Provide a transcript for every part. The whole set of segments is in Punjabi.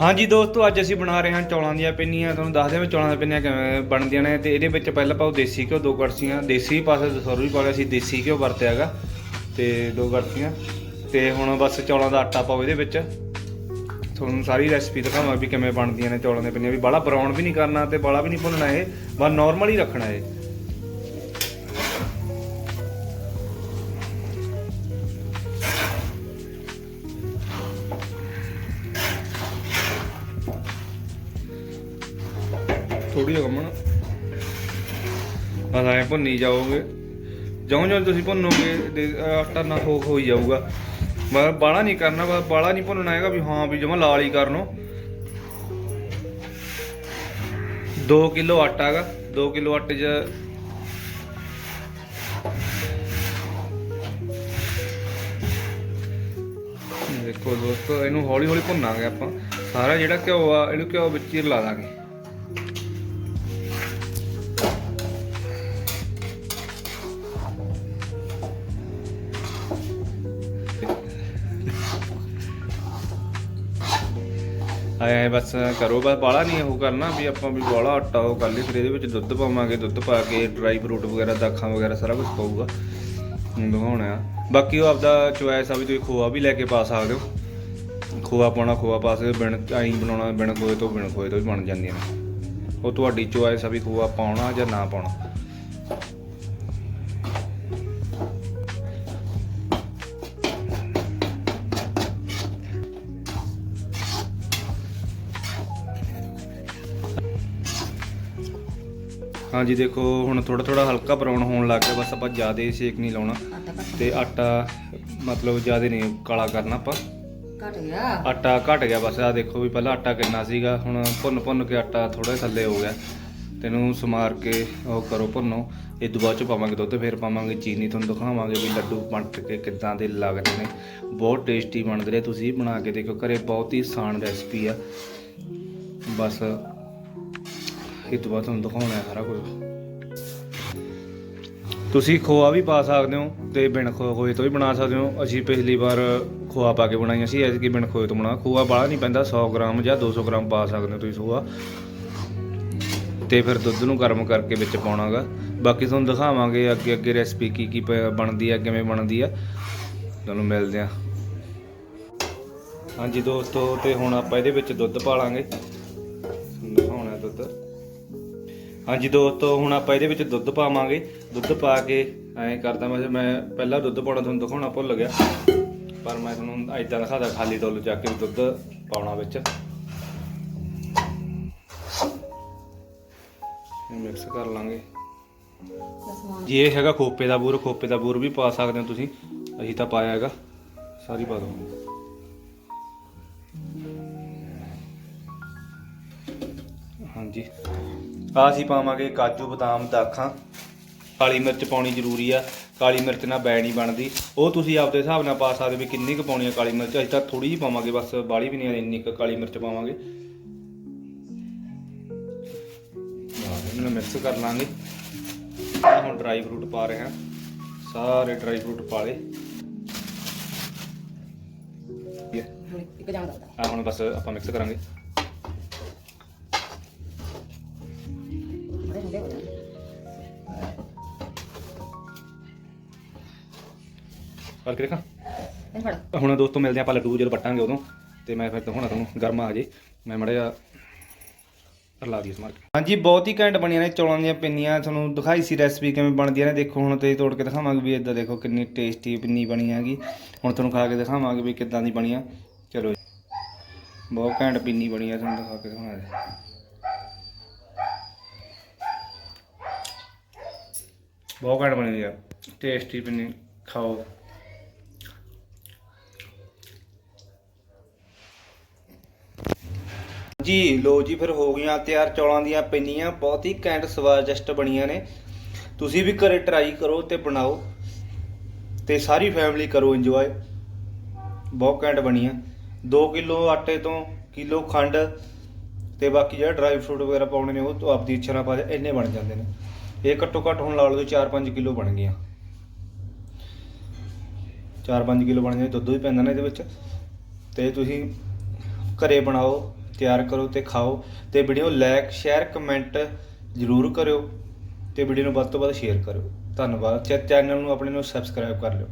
ਹਾਂਜੀ ਦੋਸਤੋ, ਅੱਜ ਅਸੀਂ ਬਣਾ ਰਹੇ ਹਾਂ ਚੌਲਾਂ ਦੀਆਂ ਪਿੰਨੀਆਂ। ਤੁਹਾਨੂੰ ਦੱਸਦੇ ਹਾਂ ਚੌਲਾਂ ਦੀਆਂ ਪਿੰਨੀਆਂ ਕਿਵੇਂ ਬਣਦੀਆਂ ਨੇ ਤੇ ਇਹਦੇ ਵਿੱਚ ਪਹਿਲਾਂ ਪਾਓ ਦੇਸੀ ਘਿਓ, ਦੋ ਕੜਛੀਆਂ, ਦੇਸੀ ਪਾਸੇ ਦਸੌਰੂ ਵੀ ਪਾ ਲਿਆ ਸੀ, ਦੇਸੀ ਘਿਓ ਵਰਤਿਆ ਹੈਗਾ ਤੇ ਦੋ ਕੜਛੀਆਂ ਤੇ ਹੁਣ ਬਸ ਚੌਲਾਂ ਦਾ ਆਟਾ ਪਾਓ ਇਹਦੇ ਵਿੱਚ। ਤੁਹਾਨੂੰ ਸਾਰੀ ਰੈਸਪੀ ਦਿਖਾਵਾਂ ਵੀ ਕਿਵੇਂ ਬਣਦੀਆਂ ਨੇ ਚੌਲਾਂ ਦੀਆਂ ਪਿੰਨੀਆਂ। ਵੀ ਬਾਹਲਾ ਬਰਾਊਨ ਵੀ ਨਹੀਂ ਕਰਨਾ ਤੇ ਬਾਹਲਾ ਵੀ ਨਹੀਂ ਭੁੰਨਣਾ ਇਹ, ਬਸ ਨਾਰਮਲ ਹੀ ਰੱਖਣਾ ਇਹ। ਥੋੜੀ ਜਿਹੀ ਕਮਣ ਬਸ ਐਂ ਭੁੰਨੀ ਜਾਓਗੇ। ਜਿਉਂ ਜਿਉਂ ਤੁਸੀਂ ਭੁੰਨੋਗੇ ਆਟਾ ਨਾ ਹੋ ਹੋਈ ਜਾਊਗਾ। ਬਸ ਬਾਲਾ ਨਹੀਂ ਕਰਨਾ, ਬਸ ਬਾਲਾ ਨਹੀਂ ਭੁੰਨਣਾ ਹੈਗਾ ਵੀ ਹਾਂ ਵੀ ਜਮਾ ਲਾਲ ਹੀ ਕਰਨੋ 2 ਕਿਲੋ ਆਟਾ ਹੈਗਾ 2 ਕਿਲੋ ਆਟੇ 'ਚ ਦੇਖੋ ਦੋਸਤੋ, ਇਹਨੂੰ ਹੌਲੀ ਹੌਲੀ ਭੁੰਨਾਂਗੇ ਆਪਾਂ। ਸਾਰਾ ਜਿਹੜਾ ਘਿਓ ਆ, ਇਹਨੂੰ ਘਿਓ ਵਿੱਚ ਹੀ ਲਾ ਦਾਂਗੇ। ਆਏ ਆਏ ਬਸ ਕਰੋ ਬਸ ਬਾਲਾ ਨਹੀਂ ਉਹ ਕਰਨਾ ਵੀ ਆਪਾਂ ਵੀ ਬਾਲਾ ਆਟਾ ਉਹ ਕਰ ਲਈ ਫਿਰ ਇਹਦੇ ਵਿੱਚ ਦੁੱਧ ਪਾਵਾਂਗੇ ਦੁੱਧ ਪਾ ਕੇ ਡਰਾਈ ਫਰੂਟ ਵਗੈਰਾ ਦਾਖਾਂ ਵਗੈਰਾ ਸਾਰਾ ਕੁਝ ਪਾਊਗਾ। ਹੁਣ ਦਿਖਾਉਣਾ ਆ। ਬਾਕੀ ਉਹ ਆਪਦਾ ਚੁਆਇਸ ਆ ਵੀ ਤੁਸੀਂ ਖੋਆ ਵੀ ਲੈ ਕੇ ਪਾ ਸਕਦੇ ਹੋ। ਖੋਆ ਪਾਉਣਾ ਖੋਆ ਪਾ ਸਕਦੇ ਹੋ, ਬਿਨ ਆਈ ਬਣਾਉਣਾ ਬਿਨ ਖੋਏ ਤੋਂ ਬਿਨ ਖੋਏ ਤੋਂ ਵੀ ਬਣ ਜਾਂਦੀਆਂ ਨੇ। ਉਹ ਤੁਹਾਡੀ ਚੁਆਇਸ ਆ ਵੀ ਖੋਆ ਪਾਉਣਾ ਜਾਂ ਨਾ ਪਾਉਣਾ। ਹਾਂਜੀ ਦੇਖੋ ਹੁਣ ਥੋੜਾ ਥੋੜਾ ਹਲਕਾ ਬਰਾਊਨ ਹੋਣ ਲੱਗ ਗਿਆ ਬਸ ਆਪਾਂ ਜ਼ਿਆਦਾ ਸੇਕ ਨਹੀਂ ਲਾਉਣਾ। ਤੇ ਆਟਾ ਮਤਲਬ ਜ਼ਿਆਦਾ ਨਹੀਂ ਕਾਲਾ ਕਰਨਾ ਆਪਾਂ। ਘੱਟ ਗਿਆ? ਆਟਾ ਘਟ ਗਿਆ ਬਸ ਆ ਦੇਖੋ ਵੀ ਪਹਿਲਾਂ ਆਟਾ ਕਿੰਨਾ ਸੀਗਾ ਹੁਣ ਭੁੰਨ ਭੁੰਨ ਕੇ ਆਟਾ ਥੋੜਾ ਥੱਲੇ ਹੋ ਗਿਆ। ਤੈਨੂੰ ਸਮਾਰ ਕੇ ਉਹ ਕਰੋ ਭੁੰਨੋ। ਇਹ ਤੋਂ ਬਾਅਦ ਚ ਪਾਵਾਂਗੇ ਦੁੱਧ ਫਿਰ ਪਾਵਾਂਗੇ ਚੀਨੀ ਤੁਹਾਨੂੰ ਦਿਖਾਵਾਂਗੇ ਵੀ ਲੱਡੂ ਬਣ ਕੇ ਕਿੱਦਾਂ ਦੇ ਲੱਗਦੇ ਨੇ। ਬਹੁਤ ਟੇਸਟੀ ਬਣਦੇ ਨੇ ਤੁਸੀਂ ਬਣਾ ਕੇ ਦੇਖੋ ਘਰੇ ਬਹੁਤ ਹੀ ਆਸਾਨ ਰੈਸਪੀ ਆ। ਬਸ ਇਹ ਤੋਂ ਬਾਅਦ ਤੁਹਾਨੂੰ ਦਿਖਾਉਣਾ ਹੈ ਸਾਰਾ ਕੁਝ। ਤੁਸੀਂ ਖੋਆ ਵੀ ਪਾ ਸਕਦੇ ਹੋ ਤੇ ਬਿਨ ਖੋ- ਖੋਏ ਤੋਂ ਵੀ ਬਣਾ ਸਕਦੇ ਹੋ। ਅਸੀਂ ਪਿਛਲੀ ਵਾਰ ਖੋਆ ਪਾ ਕੇ ਬਣਾਈਆਂ ਸੀ, ਐਤਕੀ ਬਿਨ ਖੋਏ ਤੋਂ ਬਣਾ ਖੋਆ ਬਾਹਲਾ ਨਹੀਂ ਪੈਂਦਾ 100 ਗ੍ਰਾਮ ਜਾਂ 200 ਗ੍ਰਾਮ ਪਾ ਸਕਦੇ ਹੋ ਤੁਸੀਂ ਖੋਆ। ਤੇ ਫਿਰ ਦੁੱਧ ਨੂੰ ਗਰਮ ਕਰਕੇ ਵਿੱਚ ਪਾਉਣਾਗਾ। ਬਾਕੀ ਤੁਹਾਨੂੰ ਦਿਖਾਵਾਂਗੇ ਅੱਗੇ ਅੱਗੇ ਰੈਸਪੀ ਕੀ ਕੀ ਬਣਦੀ ਆ, ਕਿਵੇਂ ਬਣਦੀ ਆ। ਤੁਹਾਨੂੰ ਮਿਲਦੇ ਆ। ਹਾਂਜੀ ਦੋਸਤੋ, ਤੇ ਹੁਣ ਆਪਾਂ ਇਹਦੇ ਵਿੱਚ ਦੁੱਧ ਪਾ ਲਾਂਗੇ। ਦਿਖਾਉਣਾ ਦੁੱਧ। ਹਾਂਜੀ ਦੋਸਤੋ ਹੁਣ ਆਪਾਂ ਇਹਦੇ ਵਿੱਚ ਦੁੱਧ ਪਾਵਾਂਗੇ। ਦੁੱਧ ਪਾ ਕੇ ਐਂ ਕਰਦਾ ਮੈਂ ਮੈਂ ਪਹਿਲਾਂ ਦੁੱਧ ਪਾਉਣਾ ਤੁਹਾਨੂੰ ਦਿਖਾਉਣਾ ਭੁੱਲ ਗਿਆ। ਪਰ ਮੈਂ ਤੁਹਾਨੂੰ ਐਦਾਂ ਦਿਖਾਦਾ, ਖਾਲੀ ਡੋਲ ਜਾ ਕੇ ਵੀ ਦੁੱਧ ਪਾਉਣਾ ਵਿੱਚ। ਮਿਕਸ ਕਰ ਲਾਂਗੇ। ਸਮਾਨ ਜੀ ਇਹ ਹੈਗਾ ਖੋਪੇ ਦਾ ਬੂਰ, ਖੋਪੇ ਦਾ ਬੂਰ ਵੀ ਪਾ ਸਕਦੇ ਹੋ ਤੁਸੀਂ। ਅਸੀਂ ਤਾਂ ਪਾਇਆ ਹੈਗਾ, ਸਾਰੀ ਪਾ ਦਵਾਂਗੇ। ਹਾਂਜੀ। ਆ ਅਸੀਂ ਪਾਵਾਂਗੇ ਕਾਜੂ ਬਦਾਮ ਦਾਖਾਂ। ਕਾਲੀ ਮਿਰਚ ਪਾਉਣੀ ਜ਼ਰੂਰੀ ਆ ਕਾਲੀ ਮਿਰਚ ਨਾਲ ਬੈ ਨਹੀਂ ਬਣਦੀ। ਉਹ ਤੁਸੀਂ ਆਪਦੇ ਹਿਸਾਬ ਨਾਲ ਪਾ ਸਕਦੇ ਵੀ ਕਿੰਨੀ ਕੁ ਪਾਉਣੀ ਆ ਕਾਲੀ ਮਿਰਚ। ਅਸੀਂ ਤਾਂ ਥੋੜੀ ਜਿਹੀ ਪਾਵਾਂਗੇ ਬਸ ਬਾਲੀ ਵੀ ਨਹੀਂ ਇੰਨੀ ਕੁ ਕਾਲੀ ਮਿਰਚ ਪਾਵਾਂਗੇ। ਇਹਨਾਂ ਮਿਕਸ ਕਰ ਲਾਂਗੇ। ਆਹ ਹੁਣ ਡਰਾਈ ਫਰੂਟ ਪਾ ਰਹੇ ਹਾਂ। ਸਾਰੇ ਡਰਾਈ ਫਰੂਟ ਪਾ ਲਏ। ਹੁਣ ਇੱਕ ਜਾਣ ਦਾ ਆ ਹੁਣ ਬਸ ਆਪਾਂ ਮਿਕਸ ਕਰਾਂਗੇ। ਕਰਕੇ ਦੇਖਾਂ? ਇਹ ਫੜ। ਹੁਣ ਦੋਸਤੋ ਮਿਲਦੇ ਆਪਾਂ ਲੱਡੂ ਜਦੋਂ ਪੱਟਾਂਗੇ ਉਦੋਂ। ਤੇ ਮੈਂ ਫਿਰ ਦਿਖਾਉਣਾ ਤੁਹਾਨੂੰ ਗਰਮਾ ਆ ਜੇ। ਮੈਂ ਮੜਿਆ ਲਾ ਦੀ ਸਮਾਰ ਹਾਂਜੀ ਬਹੁਤ ਹੀ ਘੈਂਟ ਬਣੀਆਂ ਨੇ ਚੌਲਾਂ ਦੀਆਂ ਪਿੰਨੀਆਂ। ਤੁਹਾਨੂੰ ਦਿਖਾਈ ਸੀ ਰੈਸਪੀ ਕਿਵੇਂ ਬਣਦੀਆਂ ਨੇ। ਦੇਖੋ ਹੁਣ ਤੇ ਤੋੜ ਕੇ ਦਿਖਾਵਾਂਗੇ ਵੀ ਇਦਾਂ ਦੇਖੋ ਕਿੰਨੀ ਟੇਸਟੀ ਪਿੰਨੀ ਬਣੀ ਹੈਗੀ। ਹੁਣ ਤੁਹਾਨੂੰ ਖਾ ਕੇ ਦਿਖਾਵਾਂਗੇ ਵੀ ਕਿੱਦਾਂ ਦੀ ਬਣੀਆਂ। ਚਲੋ ਜੀ। ਬਹੁਤ ਘੈਂਟ ਪਿੰਨੀ ਬਣੀ ਆ ਤੁਹਾਨੂੰ ਦਿਖਾ ਕੇ ਦਿਖਾਵਾਂਗੇ ਬਹੁਤ ਘੈਂਟ ਬਣੀ ਆ। ਟੇਸਟੀ ਪਿੰਨੀ ਖਾਓ। ਜੀ ਲੋ ਜੀ, ਫਿਰ ਹੋ ਗਈਆਂ ਤਿਆਰ ਚੌਲਾਂ ਦੀਆਂ ਪਿੰਨੀਆਂ, ਬਹੁਤ ਹੀ ਘੈਂਟ ਸਵਾਦਿਸ਼ਟ ਬਣੀਆਂ ਨੇ। ਤੁਸੀਂ ਵੀ ਘਰੇ ਟਰਾਈ ਕਰੋ ਤੇ ਬਣਾਓ ਤੇ ਸਾਰੀ ਫੈਮਿਲੀ ਕਰੋ ਇੰਜੋਏ ਬਹੁਤ ਘੈਂਟ ਬਣੀਆਂ। 2 ਕਿਲੋ ਆਟੇ ਤੋਂ ਕਿਲੋ ਖੰਡ ਤੇ ਬਾਕੀ ਜਿਹੜਾ ਡਰਾਈ ਫਰੂਟ ਵਗੈਰਾ ਪਾਉਣੇ ਨੇ, ਉਹ ਤੋਂ ਆਪਦੀ ਇੱਛਾ ਨਾਲ ਪਾ ਦੇ, ਇੰਨੇ ਬਣ ਜਾਂਦੇ ਨੇ। ਇਹ ਘੱਟੋ ਘੱਟ ਹੁਣ ਲਾ ਲਓ 4-5 ਕਿਲੋ ਬਣ ਗਈਆਂ। 4-5 ਕਿਲੋ ਬਣ ਜਾਂਦੇ ਦੁੱਧ ਵੀ ਪੈਂਦਾ ਨਾ ਇਹਦੇ ਵਿੱਚ। ਤੇ ਤੁਸੀਂ ਘਰੇ ਬਣਾਓ। ਤਿਆਰ ਕਰੋ ਤੇ ਖਾਓ। ਤੇ ਵੀਡੀਓ ਲਾਈਕ ਸ਼ੇਅਰ ਕਮੈਂਟ ਜ਼ਰੂਰ ਕਰਿਓ ਤੇ ਵੀਡੀਓ ਨੂੰ ਵੱਧ ਤੋਂ ਵੱਧ ਸ਼ੇਅਰ ਕਰਿਓ। ਧੰਨਵਾਦ। ਚੈਨਲ ਨੂੰ ਆਪਣੇ ਨੂੰ ਸਬਸਕ੍ਰਾਈਬ ਕਰ ਲਿਓ।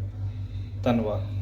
ਧੰਨਵਾਦ।